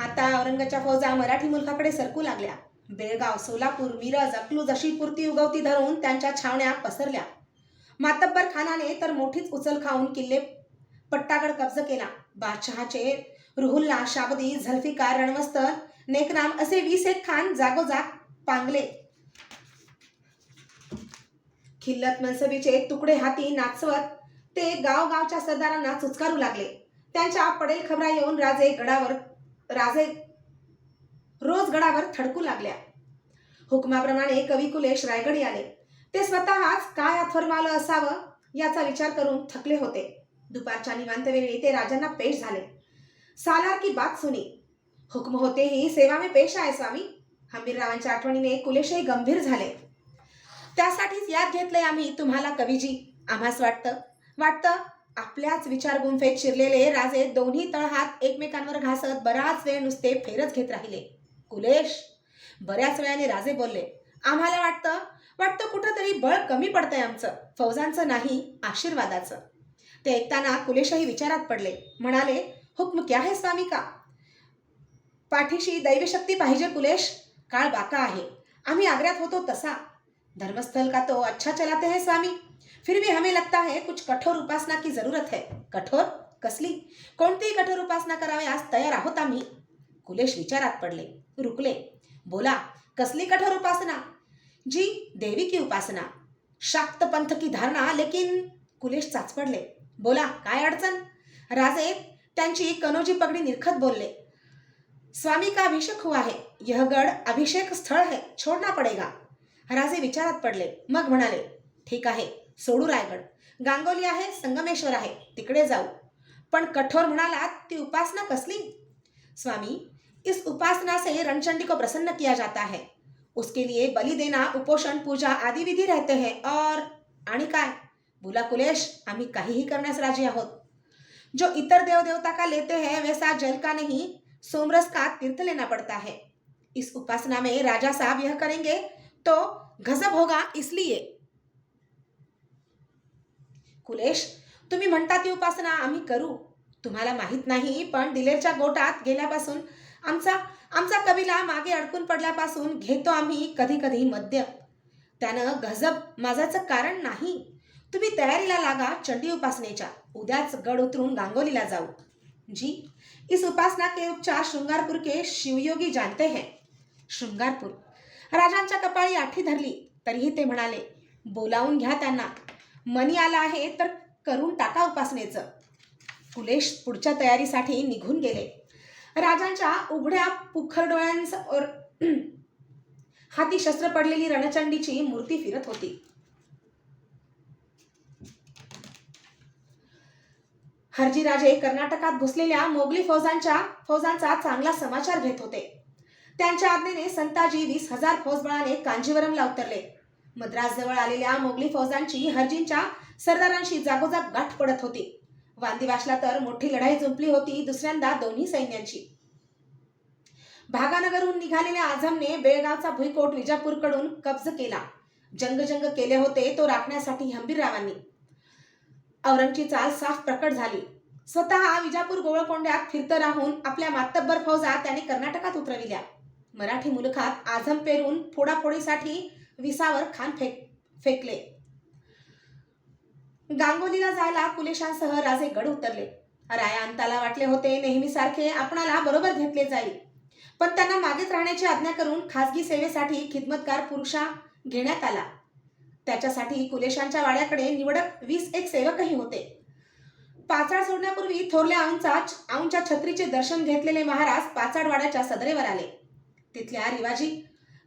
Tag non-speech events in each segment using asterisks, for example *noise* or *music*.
आता औरंगाच्या फौजा मराठी मुलखाकडे सरकू लागल्या. बेळगाव सोलापूर मिरज अकलूज अशी पुरती उगवती धरून त्यांच्या छावण्या पसरल्या. मातब्बर खानाने तर मोठीच उचल खाऊन किल्ले पट्टागड कब्ज केला. बादशहाचे रुहुल्ला शाबदी झल्फिकार रणवस्त नेकराम असे वीस एक खान जागोजाग पांगले. खिल्लत मनसबीचे तुकडे हाती नाचवत ते गावगावच्या सरदारांना चुचकारू लागले. त्यांच्या पडेल खबरा येऊन राजे गडावर राजे रोज गडावर थडकू लागल्या. हुकमाप्रमाणे कवी कुलेश रायगडी आले ते स्वतःच काय अथर्मालं असावं याचा विचार करून थकले होते. दुपारच्या निवांत वेळी ते राजांना पेश झाले. सालार की बात सुनी. हुकम होते ही सेवा में पेश आहे स्वामी. हंबीररावांच्या आठवणीने कुलेशही गंभीर झाले. त्यासाठीच याद घेतलंय आम्ही तुम्हाला कवीजी. आम्हास वाटतं वाटतं आपल्याच विचार गुंफेत शिरलेले राजे दोन्ही तळहात एकमेकांवर घासत बराच वेळ नुसते फेरच घेत राहिले. कुलेश! बऱ्याच वेळाने राजे बोलले आम्हाला वाटतं वाटतं कुठंतरी बळ कमी पडतंय आमचं फौजांचं नाही आशीर्वादाचं. ते ऐकताना कुलेशही विचारात पडले म्हणाले हुक्म क्या है स्वामी का? पाठीशी दैवशक्ती पाहिजे कुलेश काळ बाका आहे आम्ही आग्र्यात होतो तसा. धर्मस्थल का तो अच्छा चलाते है स्वामी? फिर भी हमें लगता है कुछ कठोर उपासना की जरूरत है। कठोर? कसली? कोणतीही कठोर उपासना करावयास तयार आहोत आम्ही. कुलेश विचारात पडले. रुकले. बोला कसली कठोर उपासना? जी देवी की उपासना. शाक्त पंथ की धारणा लेकिन कुलेश चाचपडले. बोला काय अडचण? राजे त्यांची कनोजी पगडी निरखत बोलले. स्वामी का अभिषेक हुआ है? यह गड अभिषेक स्थळ है छोड़ना पडेगा. राजे विचारात पडले. मग म्हणाले ठीक आहे. सोडू रायगड. गांगोली आहे, संगमेश्वर आहे. तिकडे जाऊ. पण कठोर म्हणालात, ती उपासना कसली? स्वामी, इस उपासना से रणचंडी को प्रसन्न किया जाता है. उसके लिए बलि देना, उपोषण, पूजा आदि विधि रहते हैं. और आणि काय? बोला कुलेश, आम्ही काहीही करण्यास राज़ी आहोत. जो इतर देव देवता का लेते हैं, वैसा जल का नहीं, सोमरस का तीर्थ लेना पड़ता है. इस उपासना में राजा साहब यह करेंगे तो गजब होगा इसलिए. कुलेश तुम्ही म्हणता ती उपासना आम्ही करू. तुम्हाला माहीत नाही पण दिलेरच्या गोटात गेल्यापासून आमचा आमचा कबिला मागे अडकून पडल्यापासून घेतो आम्ही कधी कधी मद्य. त्यानं गजब माझाचं कारण नाही. तुम्ही तयारीला लागा चंडी उपासनेच्या. उद्याच गड उतरून गांगोलीला जाऊ. जी इस उपासना के उपचार श्रृंगारपुर के शिवयोगी जानते हैं. शृंगारपूर. राजांच्या कपाळी आठी धरली तरीही ते म्हणाले बोलावून घ्या त्यांना. मनी आला आहे तर करून टाका उपासनेचं. कुलेश पुढच्या तयारीसाठी निघून गेले. राजांच्या उघड्या पुखर डोळ्यांसमोर *clears throat* हाती शस्त्र पडलेली रणचंडीची मूर्ती फिरत होती. हरजीराजे कर्नाटकात घुसलेल्या मोगली फौजांच्या फौजांचा चांगला समाचार घेत होते. त्यांच्या आज्ञेने संताजी वीस हजार फौजबळाने कांजीवरमला उतरले. मद्रासजवळ आलेल्या मोगली फौजांची हरजींच्या सरदारांशी जागोजाग गाठ पडत होती. वांदिवाशला तर मोठी लढाई जुंपली होती दुसऱ्यांदा दोन्ही सैन्यांची. भागानगरहून निघालेल्या आझमने बेळगावचा भुईकोट विजापूरकडून कब्ज केला. जंगजंग केले होते तो राखण्यासाठी हंबीररावांनी. औरंगची चाल साफ प्रकट झाली. स्वतः विजापूर गोवळकोंड्यात फिरत राहून आपल्या मातब्बर फौजा त्याने कर्नाटकात उतरविल्या. मराठी मुलखात आझम पेरून फोडाफोडीसाठी विसावर खान फेक फेकले. गांगोलीला जायला कुलेशांसह राजे गड उतरले. राया अंताला वाटले होते नेहमीसारखे आपणाला बरोबर घेतले जाईल. पण त्यांना मागेच राहण्याची आज्ञा करून खासगी सेवेसाठी खिदमतकार पुरुषा घेण्यात आला. त्याच्यासाठी कुलेशांच्या वाड्याकडे निवडक वीस एक सेवकही होते. पाचाड सोडण्यापूर्वी थोरल्या औंचा औंच्या छत्रीचे दर्शन घेतलेले महाराज पाचाडवाड्याच्या सदरेवर आले. तिथल्या रिवाजी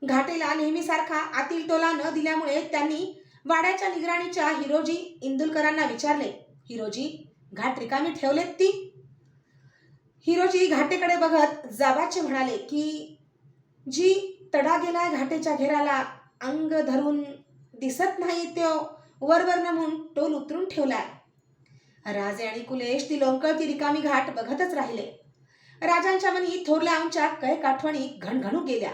घाटेला नेहमीसारखा आतील टोला न दिल्यामुळे त्यांनी वाड्याच्या निगराणीच्या हिरोजी इंदुलकरांना विचारले हिरोजी घाट रिकामी ठेवलेत ती? हिरोजी घाटेकडे बघत जाबाचे म्हणाले की जी तडा गेलाय घाटेच्या घेराला अंग धरून दिसत नाही तो वरवर नमून टोल उतरून ठेवलाय. राजे आणि कुलेश ती लोंकळती रिकामी घाट बघतच राहिले. राजांच्या मनी थोरल्या आमच्या कैक आठवणी घणघणू गेल्या.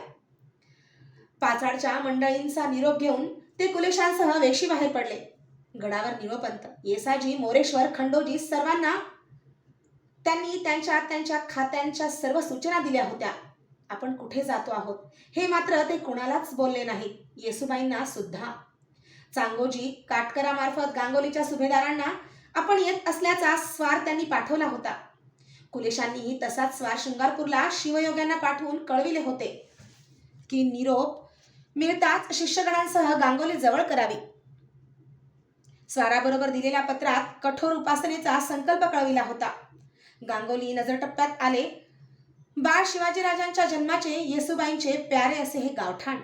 पाचाडच्या मंडळींचा निरोप घेऊन ते कुलेशांसह वेशी बाहेर पडले. गडावर निळोपंत येसाजी मोरेश्वर खंडोजी सर्वांना त्यांनी त्यांच्या त्यांच्या खात्यांच्या सर्व सूचना दिल्या होत्या. आपण कुठे जातो आहोत? हे मात्र ते कुणालाच बोलले नाही. येसुबाईंना सुद्धा. चांगोजी काटकरामार्फत गांगोलीच्या सुभेदारांना आपण येत असल्याचा स्वार त्यांनी पाठवला होता. कुलेशांनीही तसाच स्वार शृंगारपूरला शिवयोग्यांना पाठवून कळविले होते. की निरोप मिळताच शिष्यगणांसह गांगोली जवळ करावी. स्वाराबरोबर दिलेल्या पत्रात कठोर उपासनेचा संकल्प कळविला होता. गांगोली नजर टप्प्यात आले. बाळ शिवाजीराजांच्या जन्माचे येसुबाईंचे प्यारे असे हे गावठाण.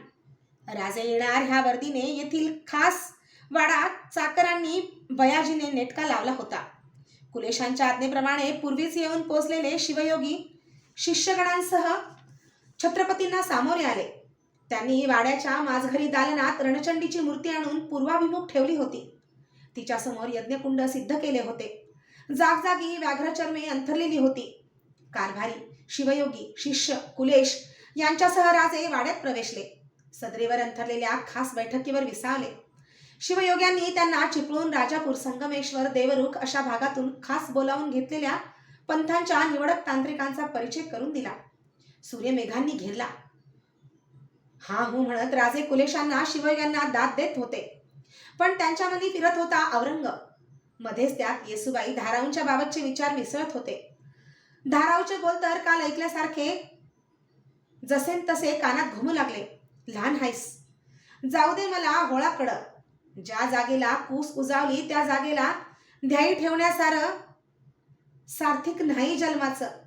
राजे येणार ह्या वर्दीने येथील खास वाडा चाकरांनी बयाजीने नेटका लावला होता. कुलेशांच्या आज्ञेप्रमाणे पूर्वीच येऊन पोचलेले शिवयोगी शिष्यगणांसह छत्रपतींना सामोरे आले. त्यांनी वाड्याच्या माझघरी दालनात रणचंडीची मूर्ती आणून पूर्वाभिमुख ठेवली होती. तिच्यासमोर यज्ञकुंड सिद्ध केले होते. जागजागी व्याघ्रचर्मे अंथरलेली होती. कारभारी शिवयोगी शिष्य कुलेश यांच्यासह राजे वाड्यात प्रवेशले. सदरेवर अंथरलेल्या खास बैठकीवर विसावले. शिवयोग्यांनी त्यांना चिपळूण राजापूर संगमेश्वर देवरुख अशा भागातून खास बोलावून घेतलेल्या पंथांच्या निवडक तांत्रिकांचा परिचय करून दिला. सूर्यमेघांनी घेरला. हा हू म्हणत राजे कुलेशांना शिवयांना दाद देत होते. पण त्यांच्यामध्ये फिरत होता औरंग. मध्येच त्यात येसुबाई धाराऊंच्या बाबतचे विचार मिसळत होते. धाराऊचे बोल तर काल ऐकल्यासारखे जसे तसे कानात घुमू लागले. लहान हायस जाऊ दे मला होळाकडं. ज्या जागेला कूस उजावली त्या जागेला ध्यायी ठेवण्यासारं सार्थिक नाही जन्माचं.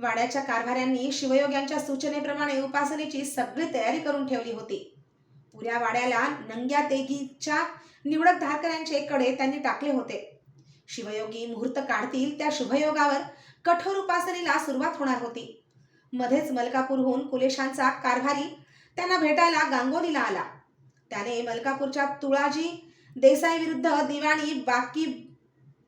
वाड्याच्या कारभाऱ्यांनी शिवयोग्यांच्या सूचनेप्रमाणे उपासनेची सगळी तयारी करून ठेवली होती. पुऱ्या वाड्याला नंग्या तेगीच्या निवडक धारकऱ्यांचे कडे त्यांनी टाकले होते. शिवयोगी मुहूर्त काढतील त्या शुभयोगावर कठोर उपासनेला सुरुवात होणार होती. मध्येच मलकापूरहून कुलेशांचा कारभारी त्यांना भेटायला गांगोलीला आला. त्याने मलकापूरच्या तुळाजी देसाई विरुद्ध दिवाणी बाकी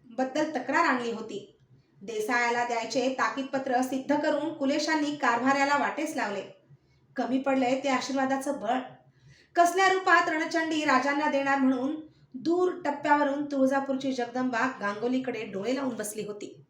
बद्दल तक्रार आणली होती. देसायाला द्यायचे ताकीदपत्र सिद्ध करून कुलेशांनी कारभाऱ्याला वाटेस लावले. कमी पडलंय ते आशीर्वादाचं बळ. कसल्या रूपात रणचंडी राजांना देणार म्हणून दूर टप्प्यावरून तुळजापूरची जगदंबा गांगोलीकडे डोळे लावून बसली होती.